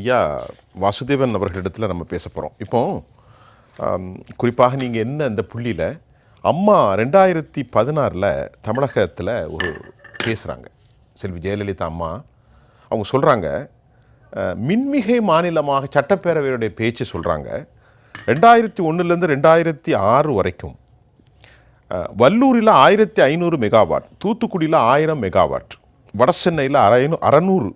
ஐயா வாசுதேவன் அவர்களிடத்தில் நம்ம பேச போகிறோம் இப்போ குறிப்பாக நீங்கள் என்ன இந்த புள்ளியில் அம்மா ரெண்டாயிரத்தி பதினாறில் தமிழகத்தில் ஒரு பேசுகிறாங்க செல்வி ஜெயலலிதா அம்மா அவங்க சொல்கிறாங்க மின்மிகை மாநிலமாக சட்டப்பேரவையுடைய பேச்சு சொல்கிறாங்க ரெண்டாயிரத்தி ஒன்றுலேருந்து ரெண்டாயிரத்தி ஆறு வரைக்கும் வல்லூரில் ஆயிரத்தி ஐநூறு மெகாவாட் தூத்துக்குடியில் ஆயிரம் மெகாவாட் வடசென்னையில் அறநூறு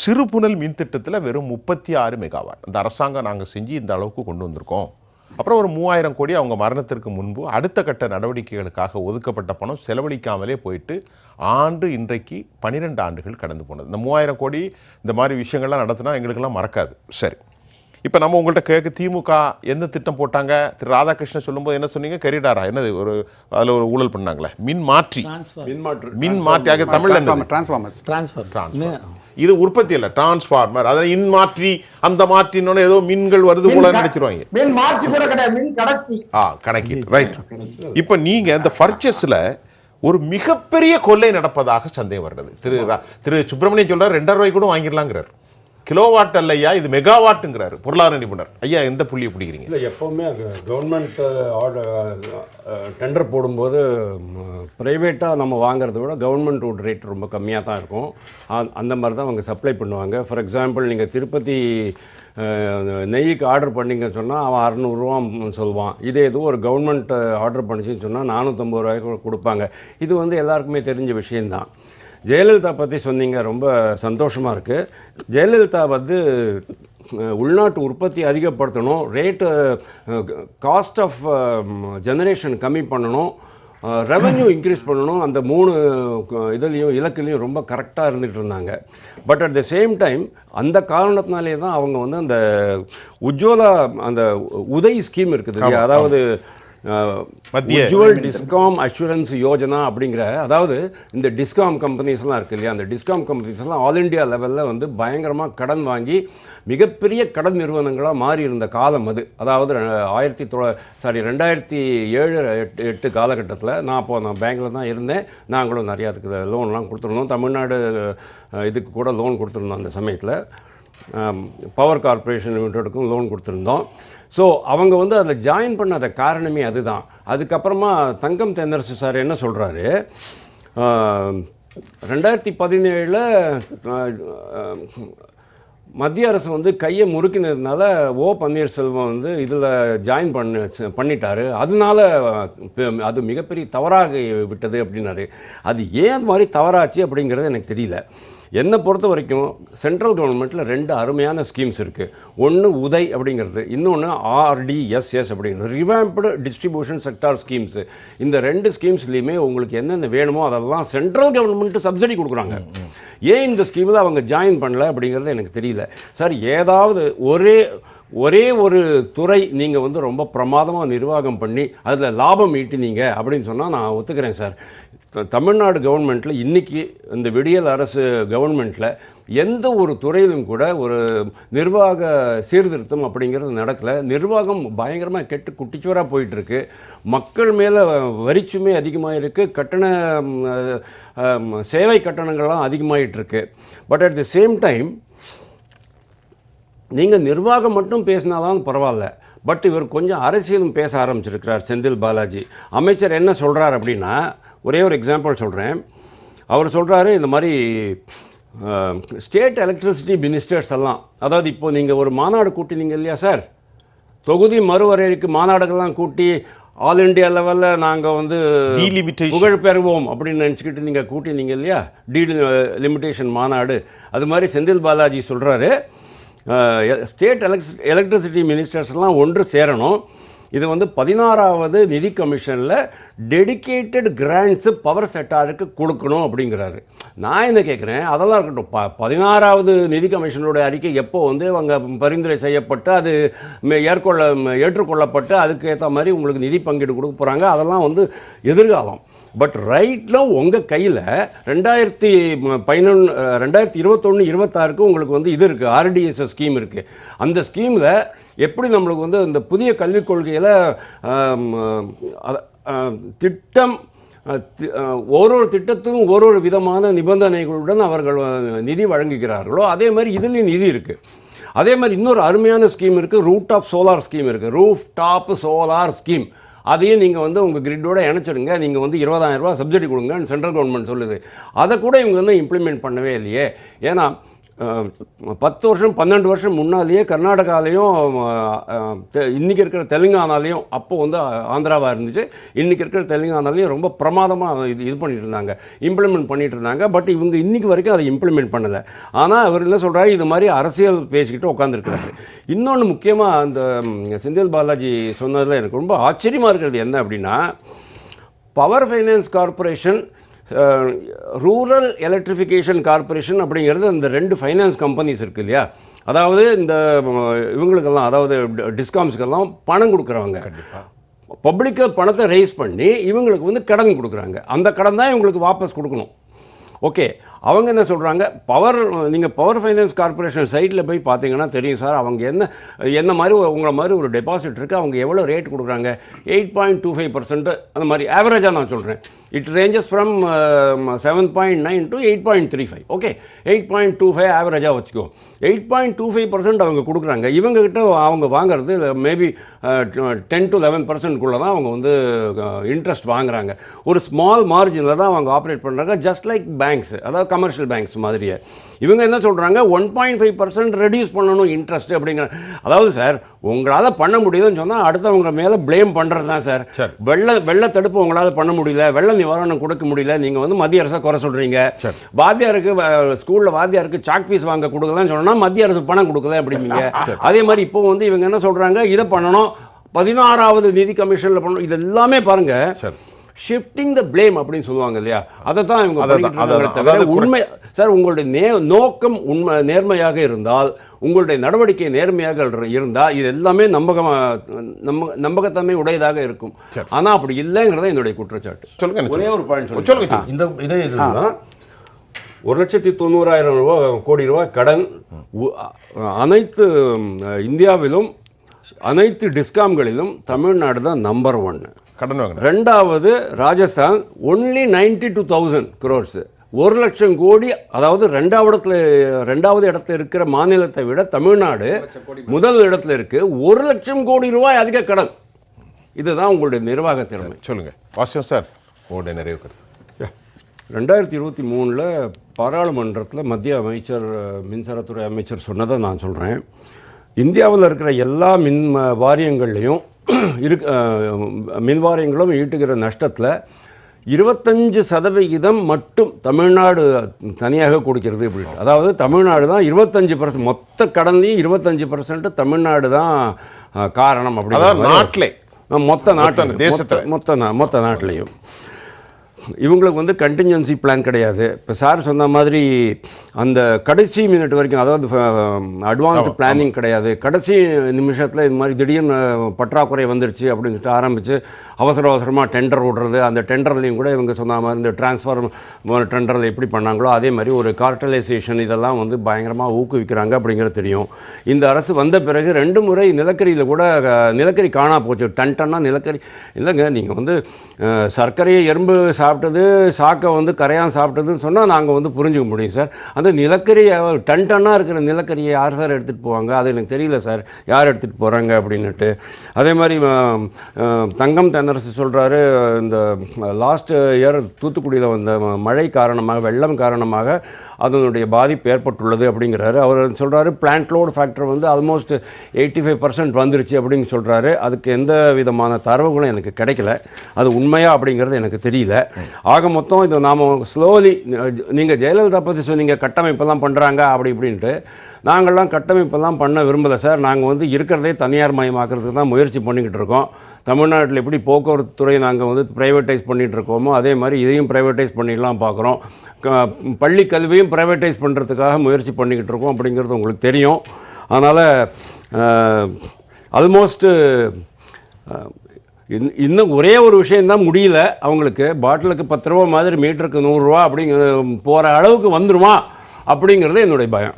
சிறு புனல் மின் திட்டத்தில் வெறும் முப்பத்தி ஆறு மெகாவாட். அந்த அரசாங்கம் நாங்கள் செஞ்சு இந்த அளவுக்கு கொண்டு வந்திருக்கோம். அப்புறம் ஒரு மூவாயிரம் கோடி அவங்க மரணத்திற்கு முன்பு அடுத்த கட்ட நடவடிக்கைகளுக்காக ஒதுக்கப்பட்ட பணம் செலவழிக்காமலே போயிட்டு ஆண்டு இன்றைக்கு பன்னிரெண்டு ஆண்டுகள் கடந்து போனது. இந்த மூவாயிரம் கோடி இந்த மாதிரி விஷயங்கள்லாம் நடத்தினா எங்களுக்கெல்லாம் மறக்காது. சரி. இப்போ நம்ம உங்கள்கிட்ட கேட்க திமுக எந்த திட்டம் போட்டாங்க? திரு ராதாகிருஷ்ணன் சொல்லும்போது என்ன சொன்னீங்க? கரிடாரா? என்னது? ஒரு அதில் ஒரு ஊழல் பண்ணாங்களே. மின் மாற்றி மின் மாற்றியாக தமிழ்ல என்னது? Transformers transfer Transformer. இது உற்பத்தி இல்லை டிரான்ஸ்ஃபார்மர் அதை இன் மாற்றி அந்த மாற்றினோன்னு ஏதோ மின்கள் வருது போல நினைச்சிருவாங்க மின் மாற்றி கூட கிடையாது மின் கடத்தி. ஆ கணக்கிட்டு ரைட் இப்போ நீங்க இந்த பர்ச்சேஸ்ல ஒரு மிகப்பெரிய கொள்ளை நடப்பதாக சந்தேகம் வருது. திரு திரு சுப்பிரமணியன் சொல்றாரு ரெண்டாயிரம் ரூபாய் கூட வாங்கிடலாங்கிறார். கிலோவாட் அல்லையா? இது மெகாவாட்டுங்கிறாரு பொருளாதார நிபுணர். ஐயா எந்த புள்ளியை பிடிக்கிறீங்க? இல்லை எப்போவுமே கவர்மெண்ட் ஆர்டர் டெண்டர் போடும்போது ப்ரைவேட்டாக நம்ம வாங்குறத விட கவர்மெண்ட் வுட் ரேட் ரொம்ப கம்மியாக தான் இருக்கும். அந்த மாதிரி தான் அவங்க சப்ளை பண்ணுவாங்க. ஃபார் எக்ஸாம்பிள் நீங்கள் திருப்பதி நெய்க்கு ஆர்டர் பண்ணிங்கன்னு சொன்னால் அவன் அறநூறுவா சொல்லுவான். இதே இது ஒரு கவர்மெண்ட் ஆர்டர் பண்ணிச்சுன்னு சொன்னால் நானூற்றம்பது ரூபாய்க்கு கொடுப்பாங்க. இது வந்து எல்லாருக்குமே தெரிஞ்ச விஷயந்தான் ஜெயலலிதா பற்றி சொன்னீங்க ரொம்ப சந்தோஷமாக இருக்குது ஜெயலலிதா வந்து உள்நாட்டு உற்பத்தி அதிகப்படுத்தணும் ரேட்டு காஸ்ட் ஆஃப் ஜெனரேஷன் கம்மி பண்ணணும் ரெவென்யூ இன்க்ரீஸ் பண்ணணும் அந்த மூணு இதுலேயும் இலக்குலையும் ரொம்ப கரெக்டாக இருந்துகிட்டு இருந்தாங்க. But at the same time அந்த காரணத்தினாலே தான் அவங்க வந்து அந்த உஜ்வாலா அந்த உதய் ஸ்கீம் இருக்குது இல்லையா? அதாவது உஜ்வல் டிஸ்காம் அஷூரன்ஸ் யோஜனா அப்படிங்கிற அதாவது இந்த டிஸ்காம் கம்பெனிஸ்லாம் இருக்கு இல்லையா அந்த டிஸ்காம் கம்பெனிஸ்லாம் ஆல் இண்டியா லெவலில் வந்து பயங்கரமாக கடன் வாங்கி மிகப்பெரிய கடன் நிறுவனங்களாக மாறி இருந்த காலம் அது. அதாவது ஆயிரத்தி தொ சாரி ரெண்டாயிரத்தி ஏழு எட்டு எட்டு காலகட்டத்தில் நான் அப்போ நான் பேங்க்கில் தான் இருந்தேன். நாங்களும் நிறையா அதுக்கு லோன்லாம் கொடுத்துருந்தோம். தமிழ்நாடு இதுக்கு கூட லோன் கொடுத்துருந்தோம் அந்த சமயத்தில். பவர் கார்ப்பரேஷன் லிமிட்டெடுக்கும் லோன் கொடுத்துருந்தோம். ஸோ அவங்க வந்து அதில் ஜாயின் பண்ணாத காரணமே அதுதான். அதுக்கப்புறமா தங்கம் தென்னரசு சார் என்ன சொல்கிறாரு ரெண்டாயிரத்தி பதினேழில் மத்திய அரசு வந்து கையை முறுக்கினதுனால ஓ பன்னீர்செல்வம் வந்து இதில் ஜாயின் பண்ண பண்ணிட்டார். அதனால அது மிகப்பெரிய தவறாக விட்டது அப்படின்னாரு. அது ஏன் அது மாதிரி தவறாச்சு அப்படிங்கிறது எனக்கு தெரியல. என்னை பொறுத்த வரைக்கும் சென்ட்ரல் கவர்மெண்ட்டில் ரெண்டு அருமையான ஸ்கீம்ஸ் இருக்குது ஒன்று உதய் அப்படிங்கிறது இன்னொன்று ஆர்டிஎஸ்எஸ் அப்படிங்கிறது. ரிவாம்ப்டு டிஸ்ட்ரிபியூஷன் செக்டார் ஸ்கீம்ஸு இந்த ரெண்டு ஸ்கீம்ஸ்லேயுமே உங்களுக்கு என்னென்ன வேணுமோ அதெல்லாம் சென்ட்ரல் கவர்மெண்ட்டு சப்சிடி கொடுக்குறாங்க. ஏன் இந்த ஸ்கீமில் அவங்க ஜாயின் பண்ணல அப்படிங்கிறது எனக்கு தெரியல. சார் ஏதாவது ஒரே ஒரே ஒரு துறை நீங்கள் வந்து ரொம்ப பிரமாதமாக நிர்வாகம் பண்ணி அதில் லாபம் ஈட்டினீங்க அப்படின்னு சொன்னால் நான் ஒத்துக்கிறேன் சார். த- தமிழ்நாடு கவர்மெண்ட்டில் இன்றைக்கி இந்த விடியல் அரசு கவர்மெண்ட்டில் எந்த ஒரு துறையிலும் கூட ஒரு நிர்வாக சீர்திருத்தம் அப்படிங்கிறது நடக்கலை. நிர்வாகம் பயங்கரமாக கெட்டு குட்டிச்சுவராக போயிட்டுருக்கு. மக்கள் மேலே வரிச்சுமை அதிகமாக இருக்குது கட்டண சேவை கட்டணங்கள்லாம் அதிகமாயிட்டு இருக்கு but at the same time நீங்கள் நிர்வாகம் மட்டும் பேசினாதான் பரவாயில்ல. பட் இவர் கொஞ்சம் அரசியலும் பேச ஆரம்பிச்சிருக்கிறார் செந்தில் பாலாஜி. அமைச்சர் என்ன சொல்கிறார் அப்படின்னா ஒரே ஒரு எக்ஸாம்பிள் சொல்கிறேன் அவர் சொல்கிறாரு இந்த மாதிரி ஸ்டேட் எலக்ட்ரிசிட்டி மினிஸ்டர்ஸ் எல்லாம் அதாவது இப்போ நீங்கள் ஒரு மாநாடு கூட்டினீங்க இல்லையா சார் தொகுதி மறுவரையறைக்கு மாநாடுகள்லாம் கூட்டி ஆல் இண்டியா லெவலில் நாங்கள் வந்து. புகழ் பெறுவோம் அப்படின்னு நினச்சிக்கிட்டு நீங்கள் கூட்டினீங்க இல்லையா? டி லிமிட்டேஷன் மாநாடு. அது மாதிரி செந்தில் பாலாஜி சொல்கிறாரு ஸ்டேட் எலக்ஸ் எலக்ட்ரிசிட்டி மினிஸ்டர்ஸ்லாம் ஒன்று சேரணும். இது வந்து பதினாறாவது நிதி கமிஷனில் டெடிகேட்டட் கிராண்ட்ஸு பவர் செட்டாருக்கு கொடுக்கணும் அப்படிங்கிறாரு. நான் என்ன கேட்குறேன் அதெல்லாம் இருக்கட்டும். ப பதினாறாவது நிதி கமிஷனுடைய அறிக்கை எப்போ வந்து அவங்க பரிந்துரை செய்யப்பட்டு அது ஏற்கொள்ள ஏற்றுக்கொள்ளப்பட்டு அதுக்கு ஏற்ற மாதிரி உங்களுக்கு நிதி பங்கீடு கொடுக்க போகிறாங்க அதெல்லாம் வந்து எதிர்காலம். பட் ரைட்டில் உங்கள் கையில் ரெண்டாயிரத்தி பதினொன்று ரெண்டாயிரத்தி இருபத்தொன்று இருபத்தாறுக்கு உங்களுக்கு வந்து இது இருக்குது ஆர்டிஎஸ்எஸ் ஸ்கீம் இருக்குது அந்த ஸ்கீமில் எப்படி நம்மளுக்கு வந்து இந்த புதிய கல்விக் கொள்கையில் திட்டம் ஒரு ஒரு திட்டத்துக்கும் ஒரு ஒரு விதமான நிபந்தனைகளுடன் அவர்கள் நிதி வழங்குகிறார்களோ அதே மாதிரி இதுலேயும் நிதி இருக்குது அதே மாதிரி இன்னொரு அருமையான ஸ்கீம் இருக்குது ரூட் ஆஃப் சோலார் ஸ்கீம் இருக்குது ரூஃப் டாப் சோலார் ஸ்கீம் அதையும் நீங்கள் வந்து உங்கள் கிரிட்டோடு இணைச்சிடுங்க. நீங்கள் வந்து இருபதாயிரம் ரூபா சப்சிடி கொடுங்கன்னு சென்ட்ரல் கவர்மெண்ட் சொல்லுது. அதை கூட இவங்க வந்து இம்ப்ளிமெண்ட் பண்ணவே இல்லையே. ஏன்னா பத்து வருஷம் பன்னெண்டு வருஷம் முன்னாலேயே கர்நாடகாலையும் இன்றைக்கி இருக்கிற தெலுங்கானாலேயும் அப்போ வந்து ஆந்திராவாக இருந்துச்சு. இன்றைக்கி இருக்கிற தெலுங்கானாலையும் ரொம்ப பிரமாதமாக இது இது பண்ணிட்டு இருந்தாங்க. இம்ப்ளிமெண்ட் பண்ணிகிட்டு இருந்தாங்க. பட் இவங்க இன்றைக்கி வரைக்கும் அதை இம்ப்ளிமெண்ட் பண்ணலை. ஆனால் அவர் என்ன சொல்கிறாரு இது மாதிரி அரசியல் பேசிக்கிட்டு உட்காந்துருக்கிறாரு இன்னொன்று முக்கியமாக அந்த செந்தில் பாலாஜி சொன்னதில் எனக்கு ரொம்ப ஆச்சரியமாக இருக்கிறது என்ன அப்படின்னா power finance corporation rural electrification corporation அப்படிங்கிறது அந்த ரெண்டு ஃபைனான்ஸ் கம்பெனிஸ் இருக்குது இல்லையா? அதாவது இந்த இவங்களுக்கெல்லாம் அதாவது டிஸ்காம்ஸ்க்கெல்லாம் பணம் கொடுக்குறவங்க. பப்ளிக்காக பணத்தை ரைஸ் பண்ணி இவங்களுக்கு வந்து கடன் கொடுக்குறாங்க. அந்த கடன் தான் இவங்களுக்கு வாபஸ் கொடுக்கணும். ஓகே அவங்க என்ன சொல்கிறாங்க பவர் நீங்கள் பவர் ஃபைனான்ஸ் கார்ப்பரேஷன் சைட்டில் போய் பார்த்தீங்கன்னா தெரியும் சார் அவங்க என்ன என்ன மாதிரி உங்களை மாதிரி ஒரு டெபாசிட் இருக்குது அவங்க எவ்வளோ ரேட் கொடுக்குறாங்க? எயிட் பாயிண்ட் டூ ஃபைவ் அந்த மாதிரி ஆவரேஜாக நான் சொல்கிறேன் it ranges from seven point nine to eight point three five okay eight point two five ஆவரேஜாக வச்சுக்கோ. Eight point two five percent அவங்க கொடுக்குறாங்க. இவங்ககிட்ட அவங்க வாங்குறது மேபி டென் டு லெவன் பர்சன்ட்குள்ளே தான் அவங்க வந்து uh, இன்ட்ரெஸ்ட் வாங்குறாங்க. ஒரு ஸ்மால் மார்ஜினில் தான் அவங்க ஆப்ரேட் பண்ணுறாங்க ஜஸ்ட் லைக் பேங்க்ஸ் அதாவது கமர்ஷியல் பேங்க்ஸ் மாதிரியே. இவங்க என்ன சொல்கிறாங்க one point five percent reduce பண்ணணும் இன்ட்ரெஸ்ட் அப்படிங்கிற. அதாவது சார் உங்களால் பண்ண முடியுதுன்னு சொன்னால் அடுத்தவங்க மேலே ப்ளேம் பண்ணுறது தான் சார். வெள்ள வெள்ள தடுப்பு உங்களால் பண்ண முடியல. வெள்ள நிவாரணம் கொடுக்க முடியல. நீங்கள் வந்து மத்திய அரசை குறை சொல்கிறீங்க. வாத்தியாருக்கு ஸ்கூலில் வாத்தியாருக்கு சாக் பீஸ் வாங்க கொடுக்கலன்னு சொன்னால் மத்திய அரசு பணம் கொடுக்கல அப்படிம்பீங்க. அதே மாதிரி இப்போ வந்து இவங்க என்ன சொல்கிறாங்க இதை பண்ணணும். பதினாறாவது நிதி கமிஷனில் பண்ணணும். இது எல்லாமே பாருங்க. சரி. ஷிஃப்டிங் த ப்ளேம் அப்படின்னு சொல்லுவாங்க இல்லையா? அதை தான் இவங்க உண்மை சார் உங்களுடைய நே நோக்கம் உண்மை நேர்மையாக இருந்தால் உங்களுடைய நடவடிக்கை நேர்மையாக இருந்தால் இது எல்லாமே நம்பகமாக நம்ப நம்பகத்தன்மை உடையதாக இருக்கும். ஆனால் அப்படி இல்லைங்கிறத என்னுடைய குற்றச்சாட்டு. சொல்லுங்க ஒரே. ஒரு பாயிண்ட் சொல்லுங்க. இந்த இதே இதுதான். ஒரு லட்சத்தி தொண்ணூறாயிரம் ரூபா கோடி ரூபாய் கடன் அனைத்து இந்தியாவிலும் அனைத்து டிஸ்காம்களிலும் தமிழ்நாடு தான் நம்பர் ஒன் கடன் வாங்கினேன் ரெண்டாவது Rajasthan only ninety two thousand crores ஒரு லட்சம் கோடி அதாவது ரெண்டாவது இடத்துல ரெண்டாவது இடத்துல இருக்கிற மாநிலத்தை விட தமிழ்நாடு முதல் இடத்துல இருக்கு. ஒரு லட்சம் கோடி ரூபாய் அதிக கடன். இதுதான் உங்களுடைய நிர்வாக திறமை. சொல்லுங்க. வாசியம் சார் உங்களுடைய நிறைவு கருத்து. ரெண்டாயிரத்தி இருபத்தி மூணில் பாராளுமன்றத்தில் மத்திய அமைச்சர் மின்சாரத்துறை அமைச்சர் சொன்னதை நான் சொல்கிறேன் இந்தியாவில் இருக்கிற எல்லா மின் வாரியங்கள்லையும் அஹ், மின் வாரியங்களும் ஈட்டுகிற நஷ்டத்தில் இருபத்தஞ்சு சதவிகிதம் மட்டும் தமிழ்நாடு தனியாக கொடுக்கிறது இப்படி. அதாவது தமிழ்நாடு தான் இருபத்தஞ்சு பர்சன்ட் மொத்த கடன்லையும் இருபத்தஞ்சு பர்சன்ட் தமிழ்நாடு தான் காரணம் அப்படி நாட்டிலே. மொத்த நாட்டில். தேசத்துல. மொத்த மொத்த நாட்டிலையும். இவங்களுக்கு வந்து கண்டிஞ்சன்சி பிளான் கிடையாது. இப்போ சார் சொன்ன மாதிரி அந்த கடைசி மினிட் வரைக்கும் அதாவது அட்வான்ஸ்டு பிளானிங் கிடையாது. கடைசி நிமிஷத்தில் இது மாதிரி திடீர்னு பற்றாக்குறை வந்துருச்சு அப்படின்னு சொல்லிட்டு ஆரம்பித்து அவசர அவசரமாக டெண்டர் விடுறது அந்த டெண்டர்லையும் கூட இவங்க சொன்ன மாதிரி இந்த டிரான்ஸ்ஃபார்ம் டெண்டரில் எப்படி பண்ணாங்களோ அதே மாதிரி ஒரு கார்டலைசேஷன் இதெல்லாம் வந்து பயங்கரமாக ஊக்குவிக்கிறாங்க அப்படிங்கிறது தெரியும். இந்த அரசு வந்த பிறகு ரெண்டு முறை நிலக்கரியில் கூட நிலக்கரி காணா போச்சு. டன் டன்னாக நிலக்கரி. இல்லைங்க நீங்கள் வந்து சர்க்கரையை எறும்பு சாப்பிட்டது சாக்கை வந்து கரையான் சாப்பிட்டதுன்னு சொன்னால் நாங்கள் வந்து புரிஞ்சுக்க முடியும் சார். அந்த நிலக்கரியை டன் டன்னாக இருக்கிற நிலக்கரியை யார் சார் எடுத்துகிட்டு போவாங்க? அது எனக்கு தெரியல சார். யார் எடுத்துகிட்டு போகிறாங்க அப்படின்னுட்டு. அதே மாதிரி தங்கம் தென்னரசு சொல்கிறாரு இந்த லாஸ்ட் இயர் தூத்துக்குடியில் வந்த மழை காரணமாக வெள்ளம் காரணமாக அதனுடைய பாதிப்பு ஏற்பட்டுள்ளது அப்படிங்கிறாரு. அவர் சொல்கிறாரு பிளான்ட் லோடு ஃபேக்டர் வந்து ஆல்மோஸ்ட் எயிட்டி ஃபைவ் பர்சன்ட் வந்துருச்சு அப்படின்னு சொல்கிறாரு அதுக்கு எந்த விதமான தரவுகளும் எனக்கு கிடைக்கல. அது உண்மையா அப்படிங்கிறது எனக்கு தெரியல. ஆக மொத்தம் இது நாம் ஸ்லோலி நீங்கள் ஜெயலலிதா பற்றி சொன்னீங்க கட்டமைப்பெல்லாம் பண்ணுறாங்க அப்படி இப்படின்ட்டு. நாங்கள்லாம் கட்டமைப்பெல்லாம் பண்ண விரும்பலை சார். நாங்கள் வந்து இருக்கிறதே தனியார் மயமாக்குறதுக்கு தான் முயற்சி பண்ணிக்கிட்டு இருக்கோம். தமிழ்நாட்டில் எப்படி போக்குவரத்து துறை நாங்கள் வந்து ப்ரைவேட்டைஸ் பண்ணிகிட்டு இருக்கோமோ அதே மாதிரி இதையும் ப்ரைவேட்டைஸ் பண்ணிடலாம் பார்க்குறோம் பள்ளி கல்வியும் ப்ரைவேட்டைஸ் பண்ணுறதுக்காக முயற்சி பண்ணிக்கிட்டு இருக்கோம் அப்படிங்கிறது உங்களுக்கு தெரியும். அதனால் ஆல்மோஸ்ட்டு இன்னும் ஒரே ஒரு விஷயந்தான் முடியல அவங்களுக்கு. பாட்டிலுக்கு பத்து ரூபா மாதிரி மீட்டருக்கு நூறுரூவா அப்படிங்கிற போகிற அளவுக்கு வந்துடுமா அப்படிங்கிறது என்னுடைய பயம்.